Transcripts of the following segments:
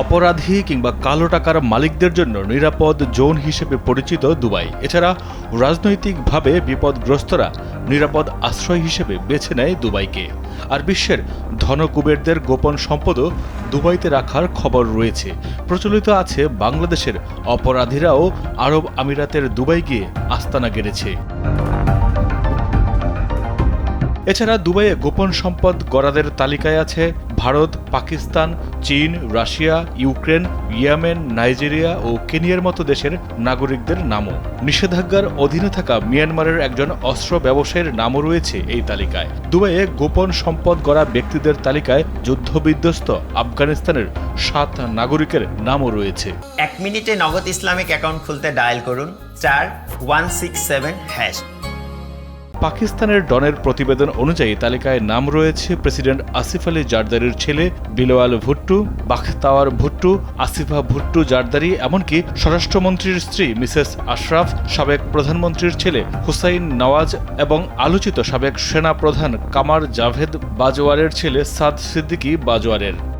অপরাধী কিংবা কালো টাকার মালিকদের জন্য নিরাপদ জোন হিসেবে পরিচিত দুবাই। এছাড়া রাজনৈতিকভাবে বিপদগ্রস্তরা নিরাপদ আশ্রয় হিসেবে বেছে নেয় দুবাইকে। আর বিশ্বের ধনকুবেরদের গোপন সম্পদও দুবাইতে রাখার খবর রয়েছে। প্রচলিত আছে, বাংলাদেশের অপরাধীরাও আরব আমিরাতের দুবাই গিয়ে আস্তানা গেড়েছে। এছাড়া দুবাইয়ে গোপন সম্পদ গড়াদের তালিকায় আছে ভারত, পাকিস্তান, চীন, রাশিয়া, ইউক্রেন, ইয়েমেন, নাইজেরিয়া ও কেনিয়ার মতো দেশের নাগরিকদের নামও। নিষেধাজ্ঞার অধীনে থাকা মিয়ানমারের একজন অস্ত্র ব্যবসায়ীর নামও রয়েছে এই তালিকায়। দুবাইয়ে গোপন সম্পদ গড়া ব্যক্তিদের তালিকায় যুদ্ধবিধ্বস্ত আফগানিস্তানের সাত নাগরিকের নামও রয়েছে। এক মিনিটে নগদ ইসলামিক অ্যাকাউন্ট খুলতে ডায়াল করুন, চার, ওয়ান সিক্স সেভেন, হ্যাশ। পাকিস্তানের ডনের প্রতিবেদন অনুযায়ী তালিকায় নাম রয়েছে প্রেসিডেন্ট আসিফ আলী জারদারির ছেলে, বিলোয়াল ভুট্টু, বাখতাওয়ার ভুট্টু, আসিফা ভুট্টু জারদারি, এমনকি স্বরাষ্ট্রমন্ত্রীর স্ত্রী মিসেস আশরাফ, সাবেক প্রধানমন্ত্রীর ছেলে হুসাইন নওয়াজ এবং আলোচিত সাবেক সেনা প্রধান কামার জাভেদ বাজওয়ারের ছেলে সাদ সিদ্দিকী বাজওয়ারের।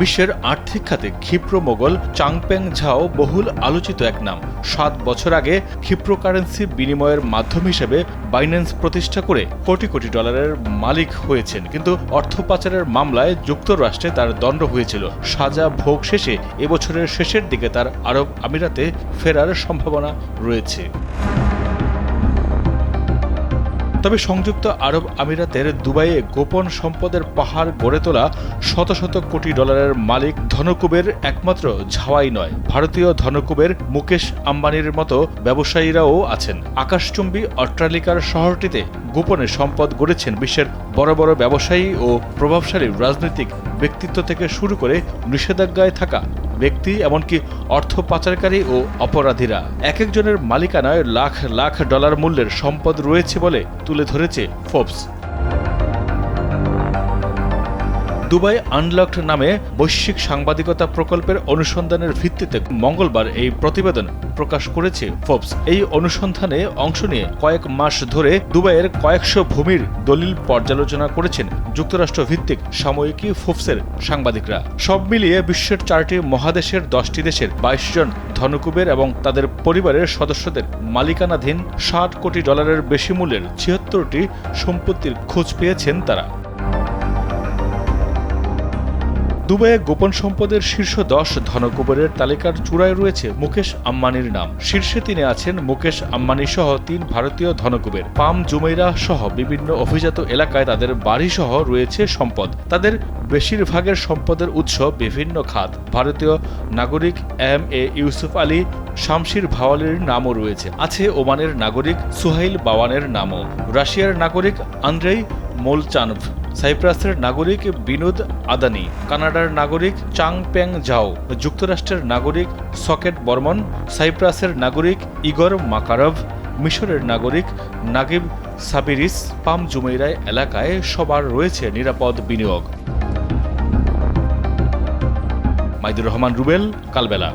বিশ্বের আর্থিক খাতে ক্ষিপ্র মোগল চাংপেং ঝাও বহুল আলোচিত এক নাম। সাত বছর আগে ক্ষিপ্র কারেন্সি বিনিময়ের মাধ্যম হিসেবে বাইন্যান্স প্রতিষ্ঠা করে কোটি কোটি ডলারের মালিক হয়েছেন। কিন্তু অর্থ পাচারের মামলায় যুক্তরাষ্ট্রে তার দণ্ড হয়েছিল। সাজা ভোগ শেষে এবছরের শেষের দিকে তার আরব আমিরাতে ফেরার সম্ভাবনা রয়েছে। তবে সংযুক্ত আরব আমিরাতের দুবাইয়ে গোপন সম্পদের পাহাড় গড়ে তোলা শত শত কোটি ডলারের মালিক ধনকুবের একমাত্র ঝাওয়াই নয়। ভারতীয় ধনকুবের মুকেশ আম্বানির মতো ব্যবসায়ীরাও আছেন। আকাশচুম্বী অট্টালিকার শহরটিতে গোপনে সম্পদ গড়েছেন বিশ্বের বড় বড় ব্যবসায়ী ও প্রভাবশালী রাজনৈতিক ব্যক্তিত্ব থেকে শুরু করে নিষেধাজ্ঞায় থাকা ব্যক্তি, এমনকি অর্থ পাচারকারী ও অপরাধীরা। এক একজনের মালিকানায় লাখ লাখ ডলার মূল্যের সম্পদ রয়েছে বলে তুলে ধরেছে ফোর্বস। দুবাই আনলকড নামে বৈশ্বিক সাংবাদিকতা প্রকল্পের অনুসন্ধানের ভিত্তিতে মঙ্গলবার এই প্রতিবেদন প্রকাশ করেছে ফোর্বস। এই অনুসন্ধানে অংশ নিয়ে কয়েক মাস ধরে দুবাইয়ের কয়েকশো ভূমির দলিল পর্যালোচনা করেছেন যুক্তরাষ্ট্র ভিত্তিক সাময়িকী ফোর্বসের সাংবাদিকরা। সব মিলিয়ে বিশ্বের চারটি মহাদেশের দশটি দেশের বাইশ জন ধনকুবের এবং তাদের পরিবারের সদস্যদের মালিকানাধীন ষাট কোটি ডলারের বেশি মূল্যের ছিয়াত্তরটি সম্পত্তির খোঁজ পেয়েছেন তারা। দুবাইয়ে গোপন সম্পদের শীর্ষ দশ ধনকুবেরের তালিকার চূড়ায় রয়েছে মুকেশ আম্বানির নাম। শীর্ষে তিনি আছেন মুকেশ আম্বানি সহ তিন ভারতীয় ধনকুবের। পাম জুমেইরা সহ বিভিন্ন অভিজাত এলাকায় তাদের বাড়ি সহ রয়েছে সম্পদ। তাদের বেশিরভাগের সম্পদের উৎস বিভিন্ন খাত। ভারতীয় নাগরিক এম এ ইউসুফ আলী, শামশির ভাওয়ালির নামও রয়েছে। আছে ওমানের নাগরিক সুহাইল বাওয়ানের নামও। রাশিয়ার নাগরিক আন্দ্রেই মোলচানভ। সাইপ্রাসের নাগরিক বিনোদ আদানি, কানাডার নাগরিক চাং প্যাং জাও যুক্তরাষ্ট্রের নাগরিক সকেট বর্মন, সাইপ্রাসের নাগরিক ইগর মাকারভ, মিশরের নাগরিক নাগিব সাবিরিস পাম জুমেইরায় এলাকায় সবার রয়েছে নিরাপদ বিনিয়োগ। মাইদুর রহমান, রুবেল, কালবেলা।